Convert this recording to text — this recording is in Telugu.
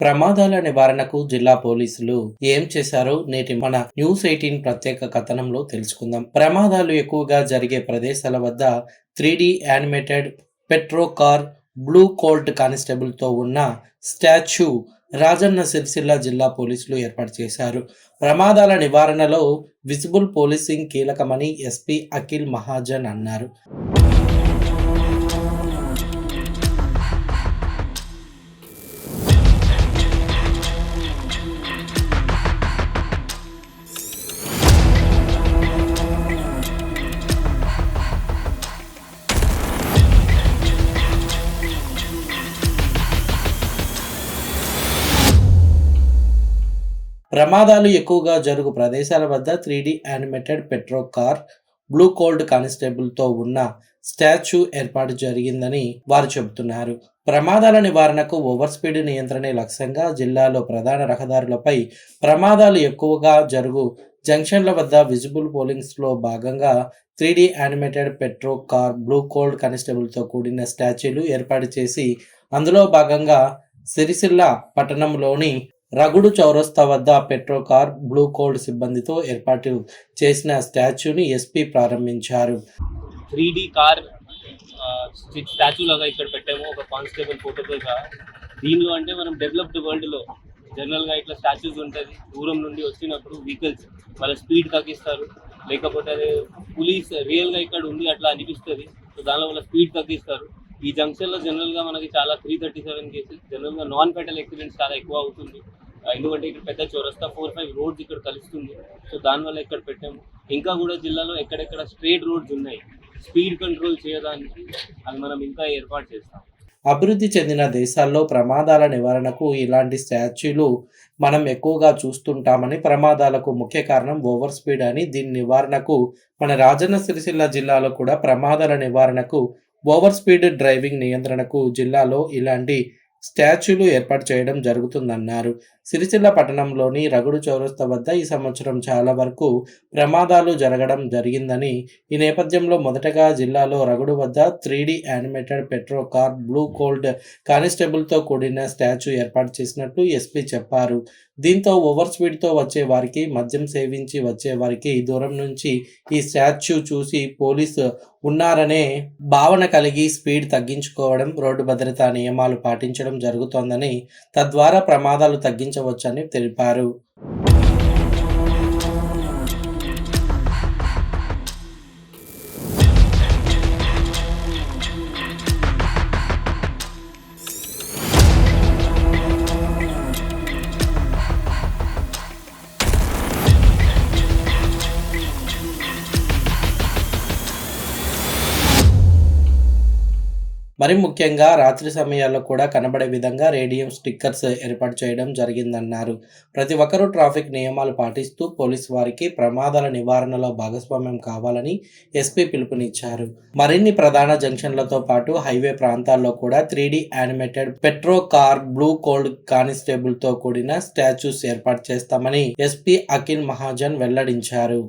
ప్రమాదాల నివారణకు జిల్లా పోలీసులు ఏం చేశారో నేటి మన న్యూస్ ఎయిటీన్ ప్రత్యేక కథనంలో తెలుసుకుందాం. ప్రమాదాలు ఎక్కువగా జరిగే ప్రదేశాల వద్ద three animated petro car blue colt కానిస్టేబుల్తో ఉన్న స్టాచ్యూ రాజన్న సిరిసిల్ల జిల్లా పోలీసులు ఏర్పాటు చేశారు. ప్రమాదాల నివారణలో విజిబుల్ పోలీసింగ్ కీలకమని ఎస్పీ అఖిల్ మహాజన్ అన్నారు. ప్రమాదాలు ఎక్కువగా జరుగు ప్రదేశాల వద్ద three animated petro car blue colt కానిస్టేబుల్తో ఉన్న స్టాచ్యూ ఏర్పాటు జరిగిందని వారు చెబుతున్నారు. ప్రమాదాల నివారణకు ఓవర్ స్పీడ్ నియంత్రణ లక్ష్యంగా జిల్లాలో ప్రధాన రహదారులపై ప్రమాదాలు ఎక్కువగా జరుగు జంక్షన్ల వద్ద విజిబుల్ పోలింగ్స్లో భాగంగా three animated petro car blue colt కానిస్టేబుల్తో కూడిన స్టాచ్యూలు ఏర్పాటు చేసి అందులో భాగంగా సిరిసిల్ల పట్టణంలోని రగుడు చౌరస్తా వద్ద పెట్రో కార్ బ్లూ కోల్డ్ సిబ్బందితో ఏర్పాటు చేసిన స్టాచ్యూని ఎస్పీ ప్రారంభించారు. త్రీ డి కార్ స్టాచ్యూ లాగా ఇక్కడ పెట్టాము. ఒక కానిస్టేబుల్ ఫోటోతో సహా. దీనిలో అంటే మనం డెవలప్డ్ వరల్డ్లో జనరల్గా ఇట్లా స్టాచ్యూస్ ఉంటుంది దూరం నుండి వచ్చినప్పుడు వెహికల్స్ వాళ్ళ స్పీడ్ తగ్గిస్తారు. లేకపోతే అదే పోలీస్ రియల్గా ఇక్కడ ఉంది అట్లా అనిపిస్తుంది. సో దానిలో వాళ్ళ స్పీడ్ తగ్గిస్తారు. ఈ జంక్షన్లో జనరల్గా మనకి చాలా త్రీ థర్టీ సెవెన్ కేసెస్ జనరల్గా నాన్ ఫెటల్ యాక్సిడెంట్స్ చాలా ఎక్కువ అవుతుంది. ఎందుకంటే ఇక్కడ పెద్ద చౌరస్తా ఫోర్ ఫైవ్ రోడ్స్ ఇక్కడ కలుస్తుంది. సో దానివల్ల ఇక్కడ పెట్టాము. ఇంకా కూడా జిల్లాలో ఎక్కడెక్కడ స్ట్రేట్ రోడ్స్ ఉన్నాయి. స్పీడ్ కంట్రోల్ చేయడానికి అది మనం ఇంకా ఏర్పాటు చేస్తాం. అభివృద్ధి చెందిన దేశాల్లో ప్రమాదాల నివారణకు ఇలాంటి స్టాచ్యూలు మనం ఎక్కువగా చూస్తుంటామని ప్రమాదాలకు ముఖ్య కారణం ఓవర్ స్పీడ్ అని దీని నివారణకు మన రాజన్న సిరిసిల్ల జిల్లాలో కూడా ప్రమాదాల నివారణకు ఓవర్ స్పీడ్ డ్రైవింగ్ నియంత్రణకు జిల్లాలో ఇలాంటి స్టాచ్యూలు ఏర్పాటు చేయడం జరుగుతుందన్నారు. సిరిసిల్ల పట్టణంలోని రగుడు చౌరస్తా వద్ద ఈ సంవత్సరం చాలా వరకు ప్రమాదాలు జరగడం జరిగిందని ఈ నేపథ్యంలో మొదటగా జిల్లాలో రగుడు వద్ద three animated petro car blue colt కానిస్టేబుల్తో కూడిన స్టాచ్యూ ఏర్పాటు చేసినట్లు ఎస్పీ చెప్పారు. దీంతో ఓవర్ స్పీడ్తో వచ్చే వారికి మద్యం సేవించి వచ్చే వారికి దూరం నుంచి ఈ స్టాచ్యూ చూసి పోలీసు ఉన్నారనే భావన కలిగి స్పీడ్ తగ్గించుకోవడం రోడ్డు భద్రతా నియమాలు పాటించడం జరుగుతోందని తద్వారా ప్రమాదాలు తగ్గించవచ్చని తెలిపారు. మరి ముఖ్యంగా రాత్రి సమయాల్లో కూడా కనబడే విధంగా రేడియం స్టిక్కర్స్ ఏర్పాటు చేయడం జరిగిందన్నారు. ప్రతి ఒక్కరూ ట్రాఫిక్ నియమాలు పాటిస్తూ పోలీస్ వారికి ప్రమాదాల నివారణలో భాగస్వామ్యం కావాలని ఎస్పీ పిలుపునిచ్చారు. మరిన్ని ప్రధాన జంక్షన్లతో పాటు హైవే ప్రాంతాల్లో కూడా three animated petro car blue colt కానిస్టేబుల్తో కూడిన స్టాచ్యూస్ ఏర్పాటు చేస్తామని ఎస్పీ అఖిల్ మహాజన్ వెల్లడించారు.